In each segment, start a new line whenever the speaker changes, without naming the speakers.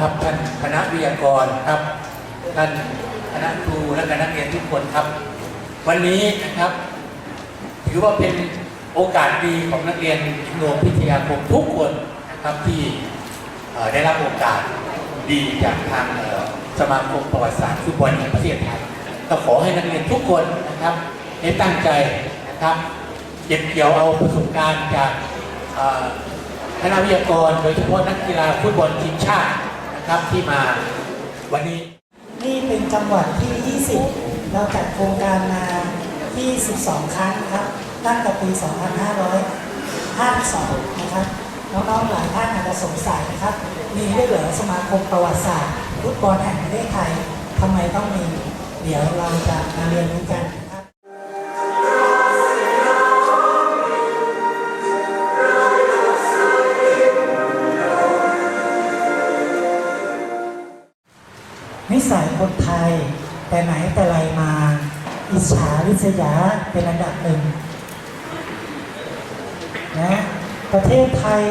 ครับท่านคณะวิทยากรครับท่านคณะครูและคณะนักเรียนทุกคนครับ วันนี้นะครับ ถือว่าเป็นโอกาสดีของนักเรียนโรงพิทยาคมทุกคนนะครับที่ได้รับโอกาสดีจากทางสมาคมประวัติศาสตร์ฟุตบอลแห่งประเทศไทยก็ขอให้นักเรียนทุกคนนะครับได้ตั้งใจนะครับเก็บเกี่ยวเอาประสบการณ์จากคณะวิทยากร โดยเฉพาะนักกีฬาฟุตบอลทีมชาติ ครับที่มาวันนี้
นี่เป็นจังหวัดที่ 20 เราจัดโครงการมาที่12ครั้งครับ ตั้งแต่ปี 2552 นะครับ น้องๆหลายท่านอาจจะสงสัยนะครับ มีด้วยเหรอสมาคมประวัติศาสตร์ฟุตบอลแห่งประเทศไทยทำไมต้องมี เดี๋ยวเราจะมาเรียนรู้กัน ษยาเป็นอันดับหนึ่งนะประเทศไทย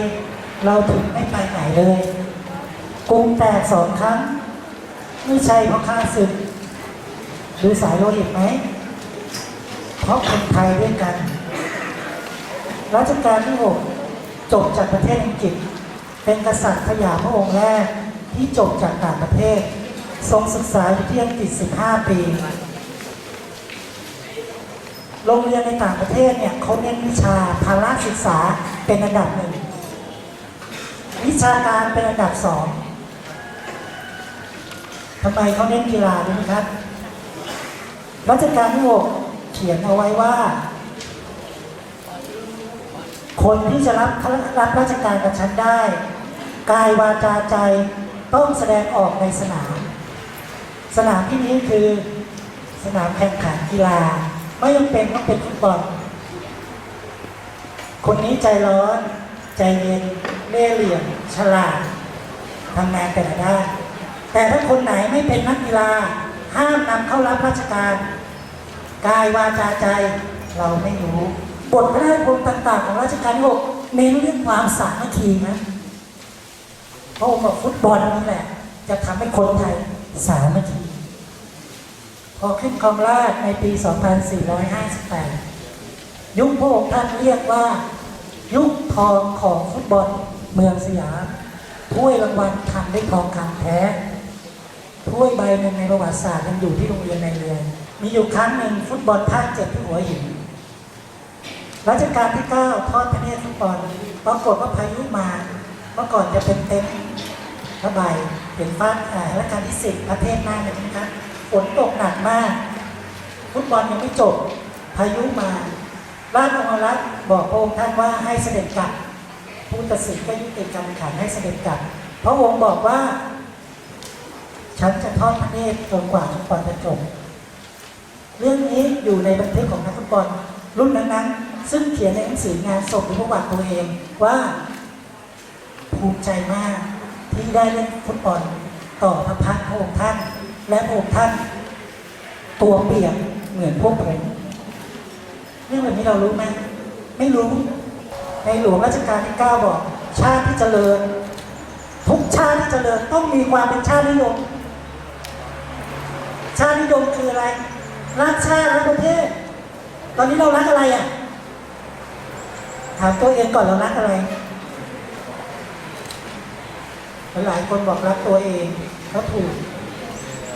เราถึงไม่ไปไหนเลยกรุงแตกสองครั้ง ไม่ใช่เพราะข้าศึกดูสายโลหิตไหมเพราะคนไทยด้วยกัน รัชกาลที่หกจบจากประเทศอังกฤษ เป็นกษัตริย์พยาพระองค์แรกที่จบจากต่างประเทศ ทรงศึกษาอยู่ที่อังกฤษ 15 ปี โรงเรียนในต่างประเทศเนี่ยเขาเน้นวิชาภาระศึกษาเป็นอันดับหนึ่ง วิชาการเป็นอันดับสองทำไมเขาเน้นกีฬารู้ไหมครับรัชกาลที่หกเขียนเอาไว้ว่า คนที่จะรับรับราชการกับฉันได้ กายวาจาใจต้องแสดงออกในสนาม สนามที่นี้คือสนามแข่งขันกีฬา ไม่จำเป็นต้องเป็นฟุตบอลคนนี้ใจร้อน ใจเย็นเล่เหลี่ยมฉลาดทำงานแต่ละด้านแต่ถ้าคนไหนไม่เป็นนักกีฬา ห้ามนำเข้ารับราชการ กายวาจาใจเราไม่รู้บทพระราชพงต่างๆ ของรัชกาลที่หกเน้นเรื่องความสามัคคีนะเพราะองค์บอกฟุตบอลนี่แหละ จะทำให้คนไทยสามัคคี พอขึ้นครองราชในปี 2458 ยุคพระองค์ท่านเรียกว่า ยุคทองของฟุตบอลเมืองสยามถ้วยรางวัลทำด้วยทองคำแท้ถ้วยใบหนึ่งในประวัติศาสตร์ยังอยู่ที่โรงเรียนในเรือนมีอยู่ครั้งหนึ่งฟุตบอลภาคเจ็ดที่หัวหินรัชกาลที่ 9 ทอดพระเนตรฟุตบอลปรากฏว่าพายุมาเมื่อก่อนจะเป็นเต็นท์ผ้าใบเป็นฟ้าอ่ารัชกาลที่ 10 ประเทศหน้าเนี่ยนะครับ ฝนตกหนักมาก ฟุตบอลยังไม่จบ พายุมาราชองครักษ์บอกพระองค์ท่านว่าให้เสด็จกลับผู้ตัดสินก็ยุติการแข่งขันให้เสด็จกลับพระองค์บอกว่า ฉันจะทอดพระเนตรจนกว่าฟุตบอลจะจบเรื่องนี้อยู่ในบันทึกของนักฟุตบอลรุ่นนั้นๆ ซึ่งเขียนในหนังสืองานศพหรือประวัติตัวเองว่าภูมิใจมากที่ได้เล่นฟุตบอลต่อพระพักตร์พระองค์ท่าน และพระองค์ท่านตัวเปียกเหมือนพวกผมเรื่องแบบนี้เรารู้ไหมไม่รู้ ในหลวงรัชกาลที่9บอก ชาติที่เจริญ ทุกชาติที่เจริญต้องมีความเป็นชาตินิยม ชาตินิยมคืออะไร รักชาติรักประเทศ ตอนนี้เรารักอะไรอะ ถามตัวเองก่อนเรารักอะไร หลายคนบอกรักตัวเองเขาถูก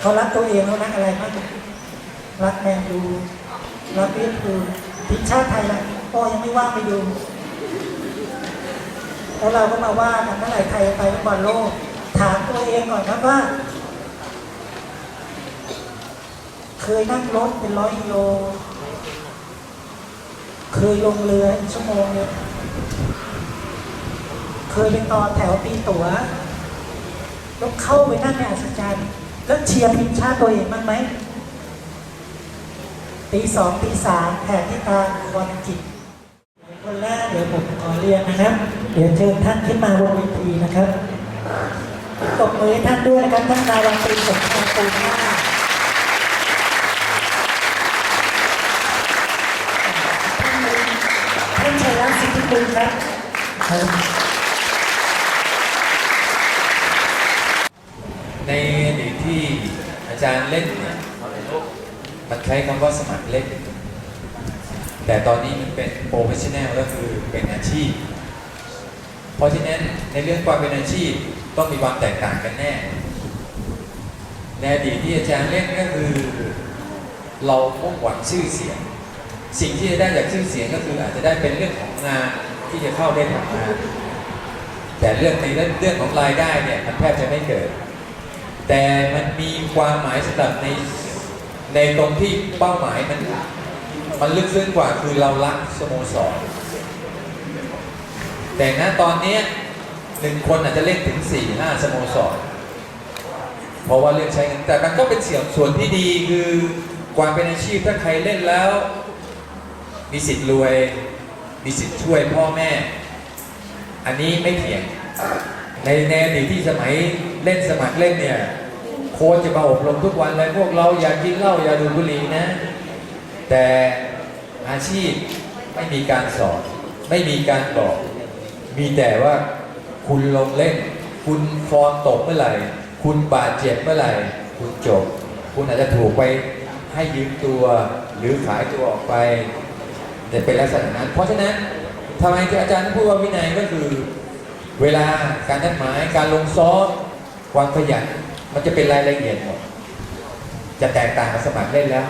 เขารักตัวเองแล้วรักอะไรบ้างรักแมนยูรักเวอร์พูทีมชาติไทยละพ่อยังไม่ว่างไปดูแล้วเราก็มาว่ากันเมื่อไหร่ไทยไปฟุตบอลโลก ถามตัวเองก่อนครับว่า เคยนั่งรถเป็นร้อยกิโล เคยลงเรืออีกชั่วโมงเนี่ยเคยไปต่อแถวตีตั๋วแล้วเข้าไปนั่งในอัศจรรย์ แล้วเชียร์ทีมชาติตัวเองบ้งไหมตีสองตีสามแผ่ที่การบอลจิตคนแรกเดี๋ยวผมขอเรียนนะครับ เดี๋ยวเชิญท่านขึ้นมาบนเวทีนะครับตบมือท่านด้วยนะครับท่านนายรังตรีสมชายปูนาท่านชัยรัตน์สิทธิบุญครับ
ในอดีตที่อา จารย์เล่นเนี่ยมันใช้คำว่าสมัครเล่น แต่ตอนนี้มันเป็นโปรเฟชชั่นแนลก็คือเป็นอาชีพ เพราะฉะนั้นในเรื่องความเป็นอาชีพต้องมีความแตกต่างกันแน่ในอดีตที่อาจารย์เล่นก็คือ เรามุ่งหวังชื่อเสียง สิ่งที่จะได้จากชื่อเสียงก็คืออาจจะได้เป็นเรื่องของงานที่จะเข้าได้ทำงาน แต่เรื่องในเรื่องเรื่องของรายได้เนี่ยมันแทบจะไม่เกิด แต่มันมีความหมายสำหรับในในตรงที่เป้าหมายมันมันลึกซึ้งกว่าคือเรารักสโมสร แต่ณตอนนี้หนึ่งคนอาจจะเล่นถึง4ี่ห้าสโมสร เพราะว่าเรื่องใช้เงินแต่มันก็เป็นเสียงส่วนที่ดีคือความเป็นอาชีพถ้าใครเล่นแล้ว มีสิทธิ์รวย มีสิทธิ์ช่วยพ่อแม่ อันนี้ไม่เถียงในในอดีตที่สมัย เล่นสมัครเล่นเนี่ย โค้ชจะมาอบรมทุกวันเลยพวกเราอย่ากินเหล้าอย่าดูบุหรี่นะ แต่อาชีพไม่มีการสอน ไม่มีการบอก มีแต่ว่าคุณลงเล่น คุณฟอร์มตกเมื่อไหร่ คุณบาดเจ็บเมื่อไหร่ คุณจบ คุณอาจจะถูกไปให้ยืมตัวหรือขายตัวออกไปแต่เป็นลักษณะนั้น เพราะฉะนั้นทำไมที่อาจารย์พูดว่าวินัยก็คือ เวลาการนัดหมายการลงซ้อม ความขยันมันจะเป็นรายละเอียดหมด จะแตกต่างกับสมัครเล่นแล้ว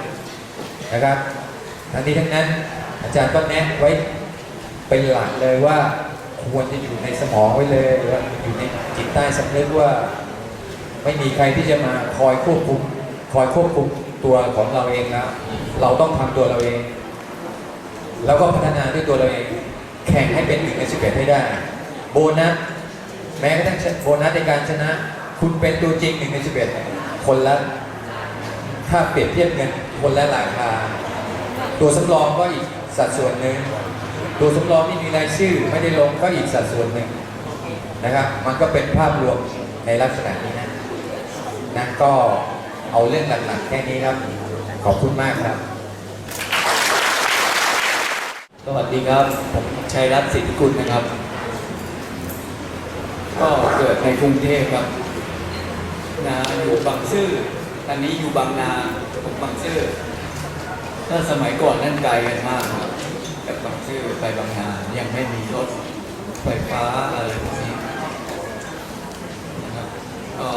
นะครับทั้งนี้ทั้งนั้นอาจารย์ก็แนะไว้เป็นหลักเลยว่าควรจะอยู่ในสมองไว้เลยหรือว่าอยู่ในจิตใต้สำนึกว่า ไม่มีใครที่จะมาคอยควบคุม คอยควบคุมตัวของเราเองแล้วเราต้องทำตัวเราเอง แล้วก็พัฒนาด้วยตัวเราเอง แข่งให้เป็นหนึ่งในสิบเอ็ดให้ได้ โบนัสแม้กระทั่งโบนัสในการชนะ คุณเป็นตัวจริงหนึ่งในสิบเอ็ดคนละ ถ้าเปรียบเทียบเงินคนละราคา ตัวสำรองก็อีกสัดส่วนหนึ่ง ตัวสำรองที่มีรายชื่อไม่ได้ลงก็อีกสัดส่วนหนึ่งนะครับ มันก็เป็นภาพรวมในลักษณะนี้นะนะก็เอาเรื่องหลักๆแค่นี้ครับ ขอบคุณมากครับ
สวัสดีครับ ผมชัยรัตน์สิทธิกุลนะครับ ก็เกิดในกรุงเทพครับ นะอยู่บางซื่อตอนนี้อยู่บางนาผมบางซื่อถ้าสมัยก่อนนั่นไกลกันมากครับจากบางซื่อไปบางนายังไม่มีรถไฟฟ้าอะไรพวกนี้นะครับก็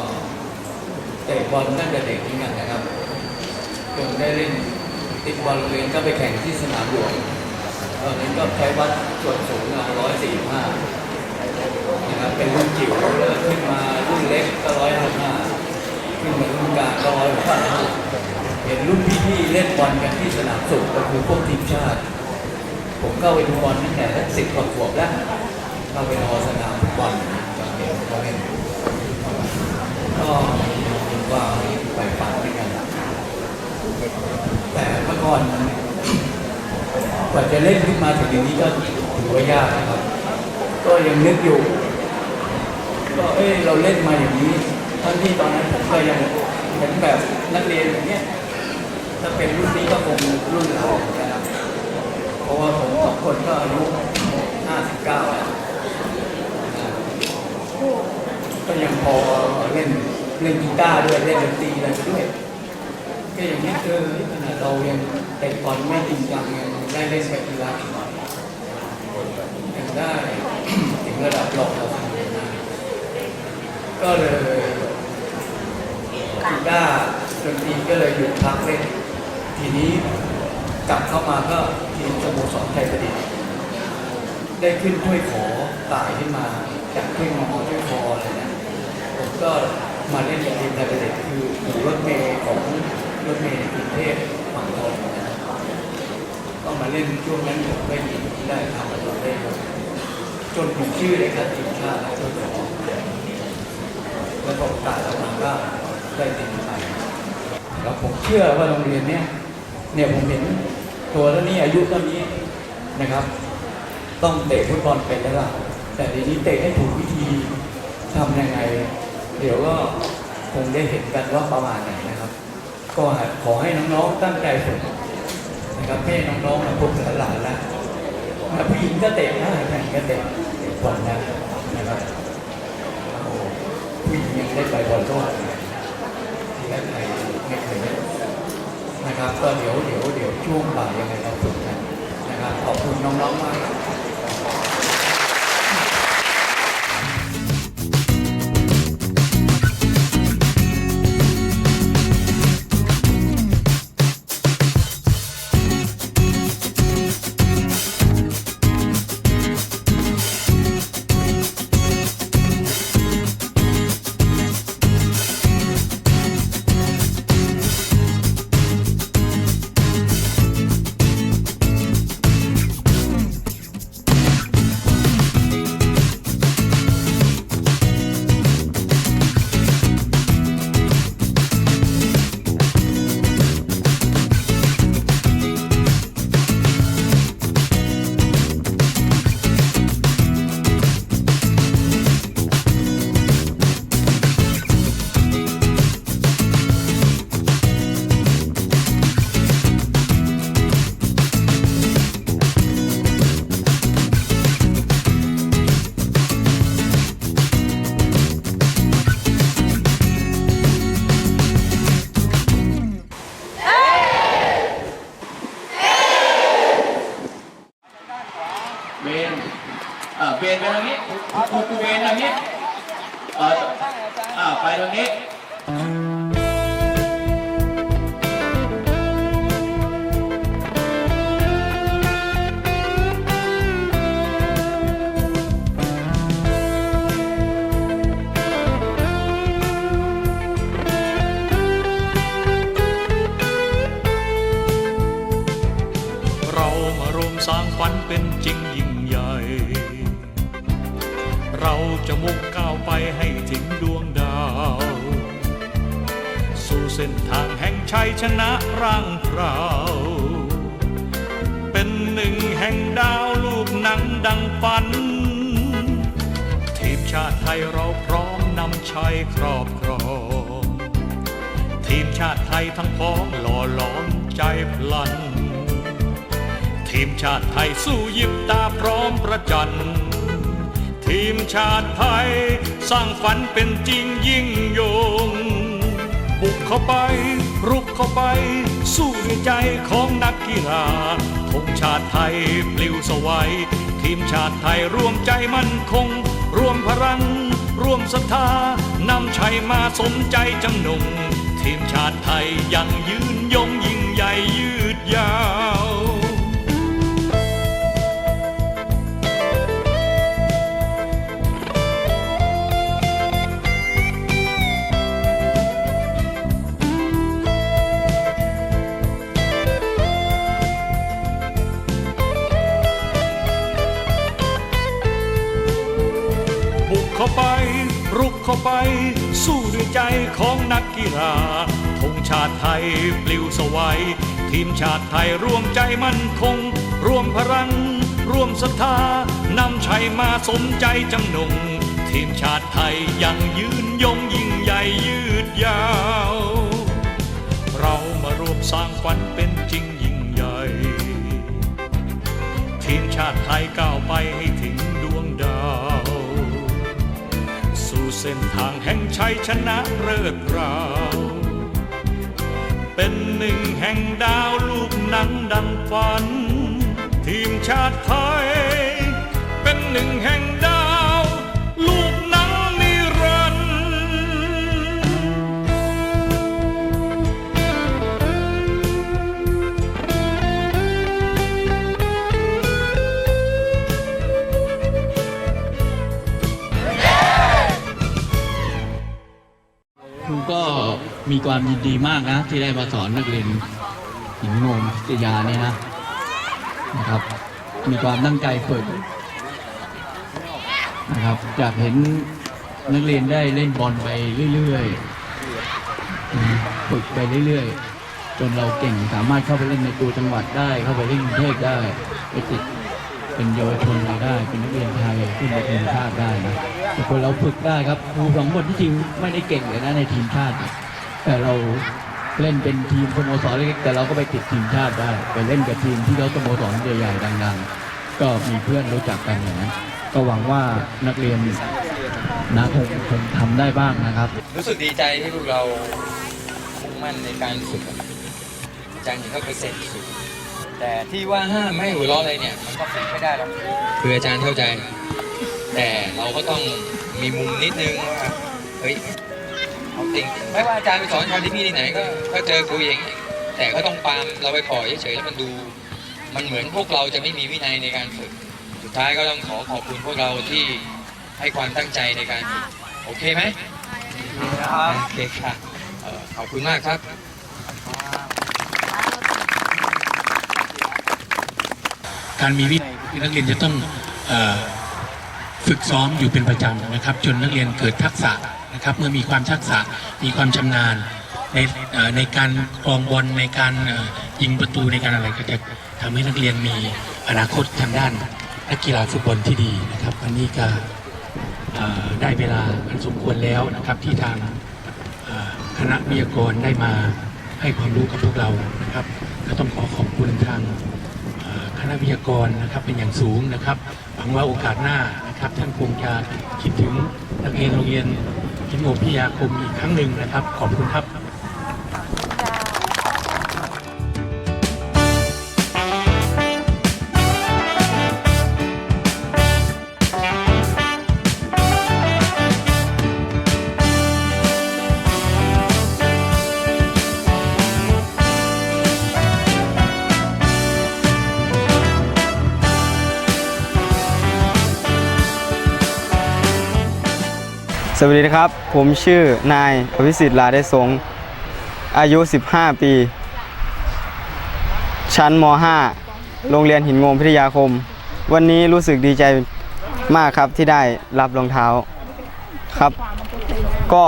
เตะบอลตั้งแต่เด็กนี่กันนะครับจนได้เล่นติดบอลโรงเรียนก็ไปแข่งที่สนามหลวงตอนนั้นก็ใช้วัดส่วนสูงร้อยสี่ห้านะครับเป็นรุ่นจิ๋วเริ่มขึ้นมารุ่นเล็กก็ร้อยห้า ห้าขึ้นมารุ่นกลางร้อยหกห้าเห็นรุ่นพี่ๆเล่นบอลกันที่สนามสุขก็คือพวกทีมชาติ ผมเข้าไปดูบอลตั้งแต่สิบกว่าขวบแล้วเข้าไปนอนสนามบอลกับเด็กเขาเล่นก็มีความใฝ่ฝันเหมือนกันแต่เมื่อก่อนกว่าจะเล่นขึ้นมาถึงอย่างนี้ก็ถือว่ายากนะครับ ก็ยังนึกอยู่ ก็เอ้ยเราเล่นมาอย่างนี้ ทั้งที่ตอนนั้นผมก็ยังเหมือนแบบนักเรียนอย่างเนี้ยถ้าเป็นรุ่นนี้ก็คงรุ่นเรานะครับเพราะว่าผมสองคนก็อายุ59แล้วก็ยังพอเล่นเล่นกีตาร์ด้วยเล่นดนตรีอะไรด้วยก็อย่างนี้เออขนาดเรายังเตะบอลไม่จริงจังยังได้เล่นกีฬาอีกหน่อยยังได้ถึงระดับรองเราก็เลย กีฬาดนตรีก็เลยหยุดพักเล่น ทีนี้กลับเข้ามาก็ทีมสโมสรไทยประดิษฐ์ได้ขึ้นถ้วยขอตายขึ้นมาจากถ้วยงอถ้วยคออะไรนะผมก็มาเล่นกับทีมไทยประดิษฐ์คืออยู่รถเมย์ของรถเมย์กรุงเทพฝั่งทนนะก็มาเล่นช่วงนั้นผมไม่มีได้ทำอะไรได้จนถึงชื่อเลยครับทีมชาติและถ้วยขอแล้วก็ตายออกมาก็ ได้ทีมไทยแล้วผมเชื่อว่าโรงเรียนเนี้ยเนี่ยผมเห็นตัวแล้วนี่อายุเท่านี้นะครับ ต้องเตะฟุตบอลเป็นแล้วล่ะแต่ทีนี้เตะให้ถูกวิธีทำยังไง เดี๋ยวก็คงได้เห็นกันว่าประมาณไหนนะครับ ก็ขอให้น้องๆตั้งใจฝึกนะครับให้น้องๆนะพวกหลานๆนะนะผู้หญิงก็เตะนะแข่งก็เตะบอลนะนะครับผู้หญิงยังได้ไปบอลก็ว่า
ไม่เคยเล่น นะครับก็เดี๋ยวเดี๋ยวเดี๋ยวช่วงบ่ายยังไงเราฝึกกันนะครับขอบคุณน้องๆมาก
เราจะมุ่งก้าวไปให้ถึงดวงดาว สู่เส้นทางแห่งชัยชนะร่างเราเป็นหนึ่งแห่งดาวลูกหนังดังฝัน ทีมชาติไทยเราพร้อมนำชัยครอบครอง ทีมชาติไทยทั้งพ้องหล่อหลอมใจพลัน ทีมชาติไทยสู้ยิบตาพร้อมประจัน ทีมชาติไทย สร้างฝันเป็นจริงยิ่งยง บุกเข้าไป รุกเข้าไป สู้ด้วยใจของนักกีฬาธงชาติไทยปลิวสวัย ทีมชาติไทยร่วมใจมั่นคงร่วมพลังร่วมศรัทธานำชัยมาสมใจจำนง ทีมชาติไทยยังยืนยงยิ่งใหญ่ยืดยาว เข้าไป รุกเข้าไป สู้ด้วยใจของนักกีฬาธงชาติไทยปลิวสวัย ทีมชาติไทยร่วมใจมั่นคง ร่วมพลัง ร่วมศรัทธานำชัยมาสมใจจำนง ทีมชาติไทยยังยืนยงยิ่งใหญ่ยืดยาว เรามารวมสร้างฝันเป็นจริงยิ่งใหญ่ ทีมชาติไทยก้าวไปให้ เส้นทางแห่งชัยชนะเริดราว เป็นหนึ่งแห่งดาวลูกนังดังฝัน ทีมชาติไทย เป็นหนึ่งแห่งดาว
มีความยินดีมากนะ ที่ได้มาสอนนักเรียนหญิงโนมพิทยานี่นะนะครับ มีความตั้งใจฝึกนะครับอยากเห็นนักเรียนได้เล่นบอลไปเรื่อยๆฝึกไปเรื่อยๆ จนเราเก่งสามารถเข้าไปเล่นในตัวจังหวัดได้ เข้าไปเล่นกรุงเทพได้ไปติดเป็นเยาวชนเราได้ เป็นนักเรียนไทยขึ้นไปทีมชาติได้นะแต่คนเราฝึกได้ครับครูสองคนที่จริงไม่ได้เก่งเลยนะในทีมชาติ แต่เราเล่นเป็นทีมสโมสรเล็กๆแต่เราก็ไปติดทีมชาติได้ ไปเล่นกับทีมที่เขาสโมสรใหญ่ๆดังๆ ก็มีเพื่อนรู้จักกันอย่างนั้นก็หวังว่านักเรียนนะคงคงทำได้บ้างนะครับ
รู้สึกดีใจที่พวกเรา
มุ่งมั่นในการฝึกจารย์เห็นก็เปอร์เซ็นต์สูงแต่ที่ว่าห้ามไม่หัวเราะอะไรเนี่ยมันก็ฝึกไม่ได้หรอกคืออาจารย์เข้าใจ แต่เราก็ต้องมีมุมนิดนึงว่าเฮ้ย ไม่ว่าอาจารย์ไปสอนชาวที่พี่ที่ไหนก็ก็เจอครูอย่างนี้แต่ก็ต้องปามเราไปขอเฉยๆแล้วมันดู มันเหมือนพวกเราจะไม่มีวินัยในการฝึก สุดท้ายก็ต้องขอขอบคุณพวกเราที่ให้ความตั้งใจในการฝึกโอเคไหมครับโอเคค่ะขอบคุณมากครับ
การมีวินัยนักเรียนจะต้องฝึกซ้อมอยู่เป็นประจำนะครับ จนนักเรียนเกิดทักษะ นะครับเมื่อมีความทักษะมีความชำนาญในในการครองบอลในการยิงประตูในการอะไรก็จะทำให้นักเรียนมีอนาคตทางด้านนักกีฬาฟุตบอลที่ดีนะครับวันนี้ก็ได้เวลาอันสมควรแล้วนะครับที่ทางคณะวิทยากรได้มาให้ความรู้กับพวกเรานะครับก็ต้องขอขอบคุณทางคณะวิทยากรนะครับเป็นอย่างสูงนะครับหวังว่าโอกาสหน้านะครับท่านคงจะคิดถึงนักเรียนโรงเรียน เอ็นโงพิทยาคมอีกครั้งหนึ่งนะครับ ขอบคุณครับ
สวัสดีครับ ผมชื่อนายอภิสิทธิ์ลาได้สงฆ์อายุ 15 ปี ชั้นม .5 โรงเรียนหินงมพิทยาคม วันนี้รู้สึกดีใจมากครับที่ได้รับรองเท้าครับ ก็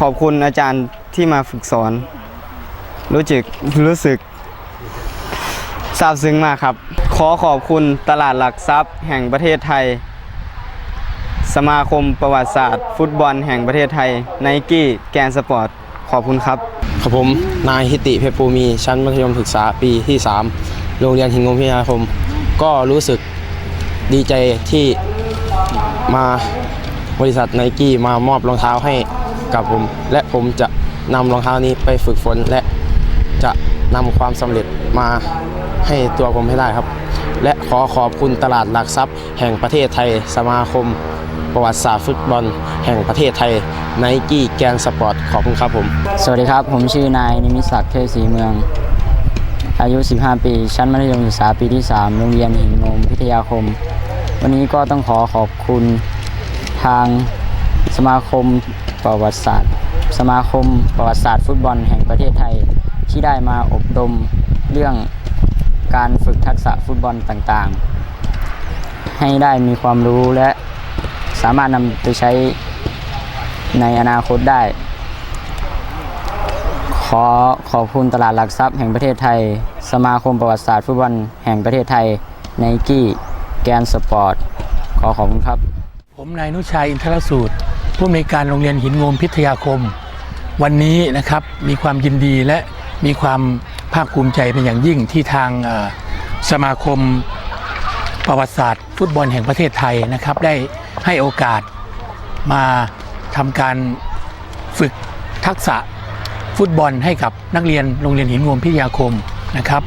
ขอบคุณอาจารย์ที่มาฝึกสอน รู้จึกรู้สึกซาบซึ้งมากครับ ขอขอบคุณตลาดหลักทรัพย์แห่งประเทศไทย สมาคมประวัติศาสตร์ ฟุตบอลแห่งประเทศไทยไนกี้แกนสปอร์ต ขอบคุณครับ
ครับผมนายฮิติเพชรภูมิชั้นมัธยมศึกษาปีที่ 3 โรงเรียนหินงมพิทยาคม ก็รู้สึกดีใจที่มาบริษัทไนกี้มามอบรองเท้าให้กับผม และผมจะนำรองเท้านี้ไปฝึกฝนและจะนำความสำเร็จมาให้ตัวผมให้ได้ครับ และขอขอบคุณตลาดหลักทรัพย์แห่งประเทศไทยสมาคม ประวัติศาสตร์ฟุตบอลแห่งประเทศไทยไนกี้แกนสปอร์ตขอบคุณครับผม
สวัสดีครับ ผมชื่อนายนิมิศักดิ์เทพศรีเมือง อายุ 15 ปี ชั้นมัธยมศึกษาปีที่ 3 โรงเรียนหินงมพิทยาคม วันนี้ก็ต้องขอขอบคุณทางสมาคมประวัติศาสตร์ สมาคมประวัติศาสตร์ฟุตบอลแห่งประเทศไทยที่ได้มาอบรมเรื่องการฝึกทักษะฟุตบอลต่างๆ ให้ได้มีความรู้และ สามารถนำไปใช้ในอนาคตได้ ขอขอบคุณตลาดหลักทรัพย์แห่งประเทศไทย สมาคมประวัติศาสตร์ฟุตบอลแห่งประเทศไทยไนกี้แกนสปอร์ต ขอขอบคุณครับ
ผมนายนุชัยอินทรสูตร ผู้อำนวยการโรงเรียนหินงมพิทยาคม วันนี้นะครับมีความยินดีและมีความภาคภูมิใจเป็นอย่างยิ่งที่ทางสมาคมประวัติศาสตร์ ฟุตบอลแห่งประเทศไทยนะครับได้ ให้โอกาสมาทำการฝึกทักษะฟุตบอลให้กับนักเรียนโรงเรียนหินงมพิทยาคมนะครับ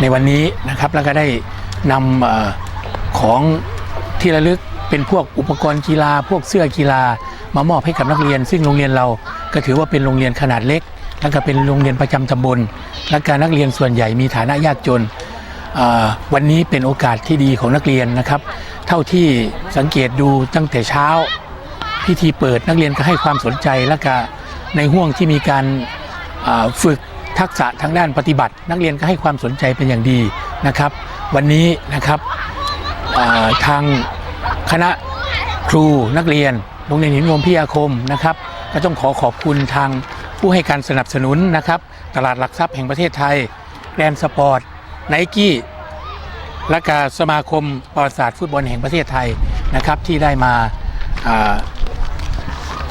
ในวันนี้นะครับแล้วก็ได้นำอของที่ระลึกเป็นพวกอุปกรณ์กีฬา พวกเสื้อกีฬามามอบให้กับนักเรียน ซึ่งโรงเรียนเราก็ถือว่าเป็นโรงเรียนขนาดเล็ก แล้วก็เป็นโรงเรียนประจำตำบล และการนักเรียนส่วนใหญ่มีฐานะยากจนวันนี้เป็นโอกาสที่ดีของนักเรียนนะครับ เท่าที่สังเกตดูตั้งแต่เช้า พิธีเปิดนักเรียนก็ให้ความสนใจและก็ในห่วงที่มีการฝึกทักษะทางด้านปฏิบัติ นักเรียนก็ให้ความสนใจเป็นอย่างดีนะครับ วันนี้นะครับทางคณะครูนักเรียนโรงเรียนหินงมพิทยาคมนะครับ ก็ต้องขอขอบคุณทางผู้ให้การสนับสนุนนะครับ ตลาดหลักทรัพย์แห่งประเทศไทยแกรนสปอร์ตไนกี้ และก็สมาคมประวัติศาสตร์ฟุตบอลแห่งประเทศไทยนะครับ ที่ได้มา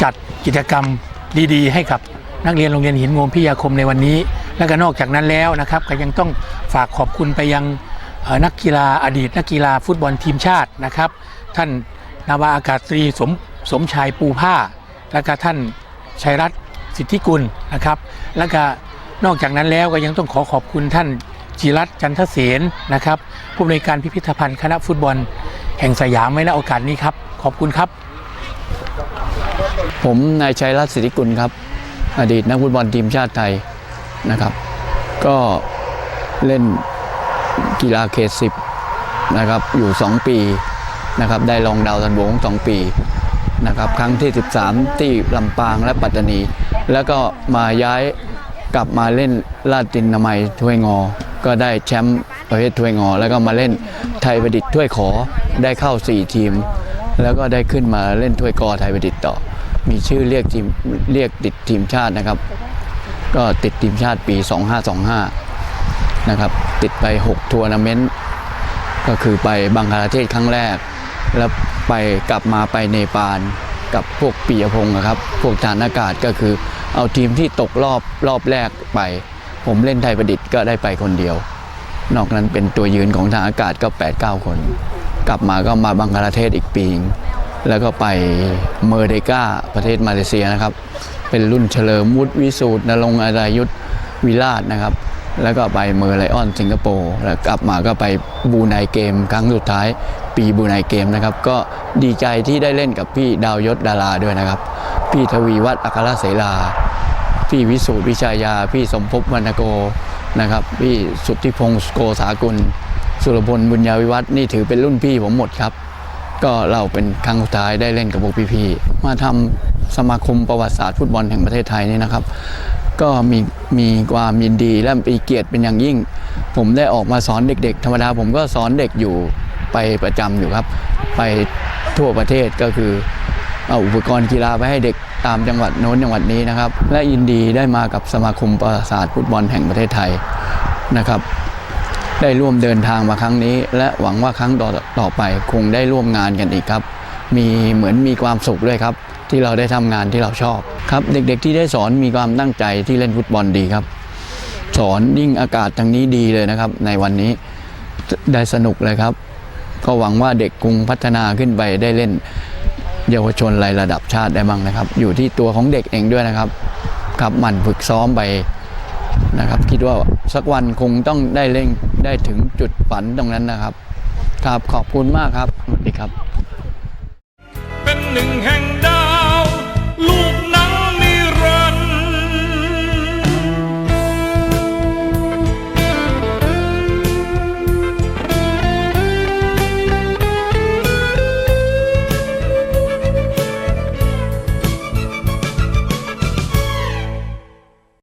จัดกิจกรรมดีๆ ให้กับนักเรียนโรงเรียนหินงมพิยาคมในวันนี้ และก็นอกจากนั้นแล้วนะครับก็ยังต้องฝากขอบคุณไปยังนักกีฬาอดีต นักกีฬาฟุตบอลทีมชาตินะครับ ท่านนาวาอากาศตรีสมสมชายปูผ้า และก็ท่านชัยรัตน์สิทธิกุลนะครับ แล้วก็นอกจากนั้นแล้วก็ยังต้องขอขอบคุณท่าน จิรัตจันทเสนนะครับ ผู้อำนวยการพิพิธภัณฑ์คณะฟุตบอล แห่งสยามไว้ณโอกาสนี้ครับ ขอบคุณครับ
ผมนายชัยรัตน์สิทธิกุลครับ อดีตนักฟุตบอลทีมชาติไทยนะครับ ก็เล่นกีฬาเขตสิบนะครับ อยู่ 2 ปีนะครับ ได้รองดาวตันโบงปีนะครับครั้งที่ 13 ที่ลำปางและปัตตานี แล้วก็มาย้ายกลับมาเล่นลาดตินนามัยถ้วยงอ ก็ได้แชมป์ประเภทถ้วยงอ แล้วก็มาเล่นไทยประดิษฐ์ถ้วยขอได้เข้า 4 ทีม แล้วก็ได้ขึ้นมาเล่นถ้วยกอไทยประดิษฐ์ต่อ มีชื่อเรียกทีมเรียกติดทีมชาตินะครับ ก็ติดทีมชาติปี 2525 นะครับ ติดไป 6 ทัวร์นาเมนต์ก็คือไปบังคลาเทศครั้งแรก แล้วไปกลับมาไปเนปาลกับพวกปียพงศ์ครับ พวกฐานอากาศก็คือเอาทีมที่ตกรอบรอบแรกไป ผมเล่นไทยประดิษฐ์ก็ได้ไปคนเดียว นอกนั้นเป็นตัวยืนของทางอากาศก็ 8-9 คน กลับมาก็มาบังคลาเทศอีกปีนึงแล้วก็ไปเมอร์เดกาประเทศมาเลเซียนะครับ เป็นรุ่นเฉลิมวุฒิวิสูตรนรงอารายุทธวิราชนะครับ แล้วก็ไปเมอร์ไลออนสิงคโปร์แล้วกลับมาก็ไปบูไนเกม ครั้งสุดท้าย ปีบูไนเกมนะครับ ก็ดีใจที่ได้เล่นกับพี่ดาวยศดาราด้วยนะครับ พี่ทวีวัฒน์อัครเสรา พี่วิสูตรวิชายา พี่สมภพวรรณโกนะครับ พี่สุทธิพงศ์โกษากุล สุรพลบุญญาวิวัฒน์นี่ถือเป็นรุ่นพี่ผมหมดครับ ก็เราเป็นครั้งสุดท้ายได้เล่นกับพวกพี่ๆมาทำสมาคมประวัติศาสตร์ฟุตบอลแห่งประเทศไทยนี่นะครับ ก็มีมีความยินดีและมีเกียรติเป็นอย่างยิ่ง ผมได้ออกมาสอนเด็ก ๆ ธรรมดาผมก็สอนเด็กอยู่ไปประจำอยู่ครับ ไปทั่วประเทศก็คือเอาอุปกรณ์กีฬาไปให้เด็ก ตามจังหวัดโน้นจังหวัดนี้นะครับ และยินดีได้มากับสมาคมประวัติศาสตร์ฟุตบอลแห่งประเทศไทยนะครับ ได้ร่วมเดินทางมาครั้งนี้ และหวังว่าครั้งต่อต่อไปคงได้ร่วมงานกันอีกครับ มีเหมือนมีความสุขด้วยครับ ที่เราได้ทำงานที่เราชอบครับ เด็กๆที่ได้สอนมีความตั้งใจที่เล่นฟุตบอลดีครับ สอนยิ่งอากาศทางนี้ดีเลยนะครับ ในวันนี้ได้สนุกเลยครับก็หวังว่าเด็กกรุงพัฒนาขึ้นไปได้เล่น เยาวชนรายระดับชาติได้บ้างนะครับ อยู่ที่ตัวของเด็กเองด้วยนะครับครับมันฝึกซ้อมไปนะครับคิดว่าสักวันคงต้องได้เล่งได้ถึงจุดฝันตรงนั้นนะครับครับขอบคุณมากครับสวัสดีครับ
เป็นหนึ่งแห่ง